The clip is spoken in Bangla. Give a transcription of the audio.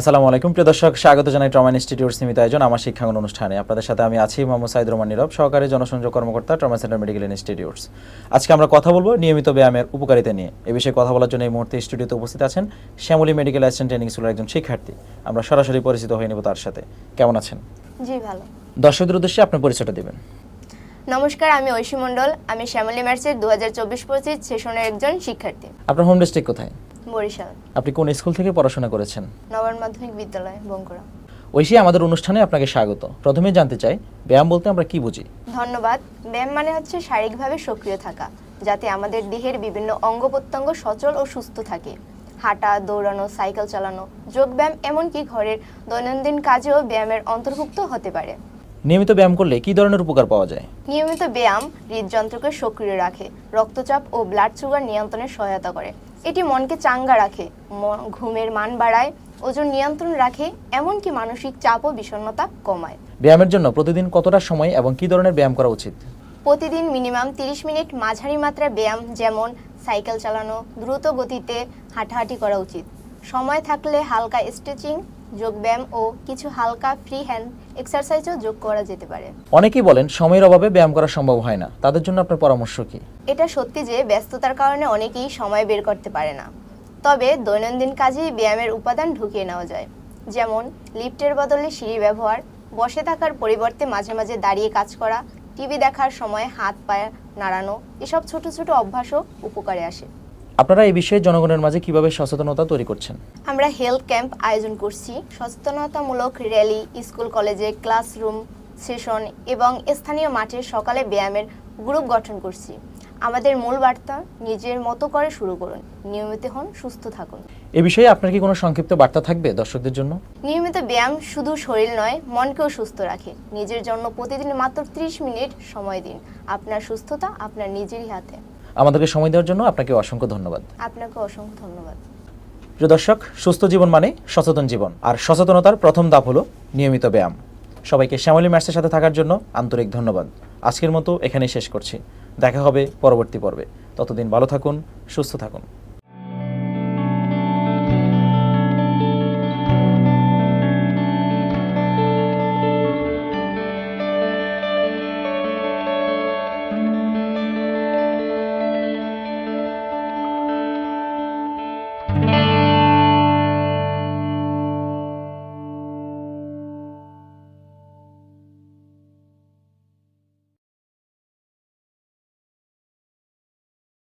আসসালামু আলাইকুম। প্রিয় দর্শক স্বাগত জানাই ট্রমা ইনস্টিটিউট সীমিত আয়োজন আমার শিক্ষাঙ্গন অনুষ্ঠানে। আপনাদের সাথে আমি আছি মোহাম্মদ সাইদ রহমান নীরব সহকারী জনসংযোগ কর্মকর্তা ট্রমা সেন্টার মেডিকেল ইনস্টিটিউটস আজকে আমরা কথা বলব নিয়মিত ব্যায়ামের উপকারিতা নিয়ে। এ বিষয়ে কথা বলার জন্য এই মুহূর্তে স্টুডিওতে উপস্থিত আছেন শ্যামলী মেডিকেল অ্যাসিস্ট্যান্ট ট্রেনিং স্কুলের একজন শিক্ষার্থী। আমরা সরাসরি পরিচিত হয়ে নেব তার সাথে। কেমন আছেন? জি ভালো। দর্শকদের উদ্দেশ্যে আপনার পরিচয়টা দেবেন। নমস্কার আমি ঐশী মণ্ডল। আমি শ্যামলী ম্যাটসের দু হাজার চব্বিশ পঁচিশ সেশনের একজন শিক্ষার্থী। আপনার হোম ডিস্ট্রিক্ট কোথায়? বরিশাল। আপনি কোন স্কুল থেকে পড়াশোনা করেছেন? নবান মাধ্যমিক বিদ্যালয় বঙ্কুড়া ঐশী আমাদের অনুষ্ঠানে আপনাকে স্বাগত। প্রথমে জানতে চাই ব্যায়াম বলতে আমরা কি বুঝি? ধন্যবাদ। ব্যায়াম মানে হচ্ছে শারীরিকভাবে সক্রিয় থাকা যাতে আমাদের দেহের বিভিন্ন অঙ্গ প্রত্যঙ্গ সচল ও সুস্থ থাকে। হাঁটা দৌড়ানো সাইকেল চালানো যোগ ব্যায়াম এমনকি ঘরের দৈনন্দিন কাজেও ব্যায়ামের অন্তর্ভুক্ত হতে পারে। নিয়মিত ব্যায়াম করলে কি ধরনের উপকার পাওয়া যায়? নিয়মিত ব্যায়াম হৃদযন্ত্রকে সক্রিয় রাখে রক্তচাপ ও ব্লাড সুগার নিয়ন্ত্রণে সহায়তা করে। এটি মনকে চাঙ্গা রাখে ঘুমের মান বাড়ায় ওজন নিয়ন্ত্রণ রাখে এমনকি মানসিক চাপ ও বিষণ্ণতা কমায়। ব্যায়ামের জন্য প্রতিদিন কতটা সময় এবং কি ধরনের ব্যায়াম করা উচিত? প্রতিদিন মিনিমাম 30 মিনিট মাঝারি মাত্রার ব্যায়াম যেমন সাইকেল চালানো দ্রুত গতিতে হাঁটাহাঁটি করা উচিত। সময় থাকলে হালকা স্ট্রেচিং যোগব্যায়াম ও কিছু হালকা ফ্রি হ্যান্ড এক্সারসাইজও যোগ করা যেতে পারে। অনেকেই বলেন সময়ের অভাবে ব্যায়াম করা সম্ভব হয় না। তাদের জন্য আপনার পরামর্শ কি? এটা সত্যি যে ব্যস্ততার কারণে অনেকেই সময় বের করতে পারে না। তবে দৈনন্দিন কাজেই ব্যায়ামের উপাদান ঢুকিয়ে নেওয়া যায়। যেমন লিফটের বদলে সিঁড়ি ব্যবহার বসে থাকার পরিবর্তে মাঝে মাঝে দাঁড়িয়ে কাজ করা টিভি দেখার সময় হাত পায়ে নাড়ানো এসব ছোট ছোট অভ্যাসও উপকারে আসে। আপনারা এই বিষয়ে জনগণের মাঝে কীভাবে সচেতনতা তৈরি করছেন? আমরা হেলথ ক্যাম্প আয়োজন করছি। সচেতনতামূলক র্যালি স্কুল কলেজে ক্লাসরুম সেশন এবং স্থানীয় মাঠে সকালে ব্যায়ামের গ্রুপ গঠন করছি। আমাদের মূল বার্তা নিজের মতো করে শুরু করুন। নিয়মিত হন সুস্থ থাকুন। এ বিষয়ে আপনার কি কোনো সংক্ষিপ্ত বার্তা থাকবে দর্শকদের জন্য? নিয়মিত ব্যায়াম শুধু শরীর নয় মনকেও সুস্থ রাখে। নিজের জন্য প্রতিদিন মাত্র 30 মিনিট সময় দিন। আপনার সুস্থতা আপনার নিজেরই হাতে। আমাদেরকে সময় দেওয়ার জন্য আপনাকে অসংখ্য ধন্যবাদ। আপনাকে অসংখ্য ধন্যবাদ। প্রিয় দর্শক সুস্থ জীবন মানে সচেতন জীবন আর সচেতনতার প্রথম ধাপ হলো নিয়মিত ব্যায়াম। সবাইকে শ্যামলী ম্যাচের সাথে থাকার জন্য আন্তরিক ধন্যবাদ। আজকের মতো এখানেই শেষ করছি। দেখা হবে পরবর্তী পর্বে। ততদিন ভালো থাকুন সুস্থ থাকুন।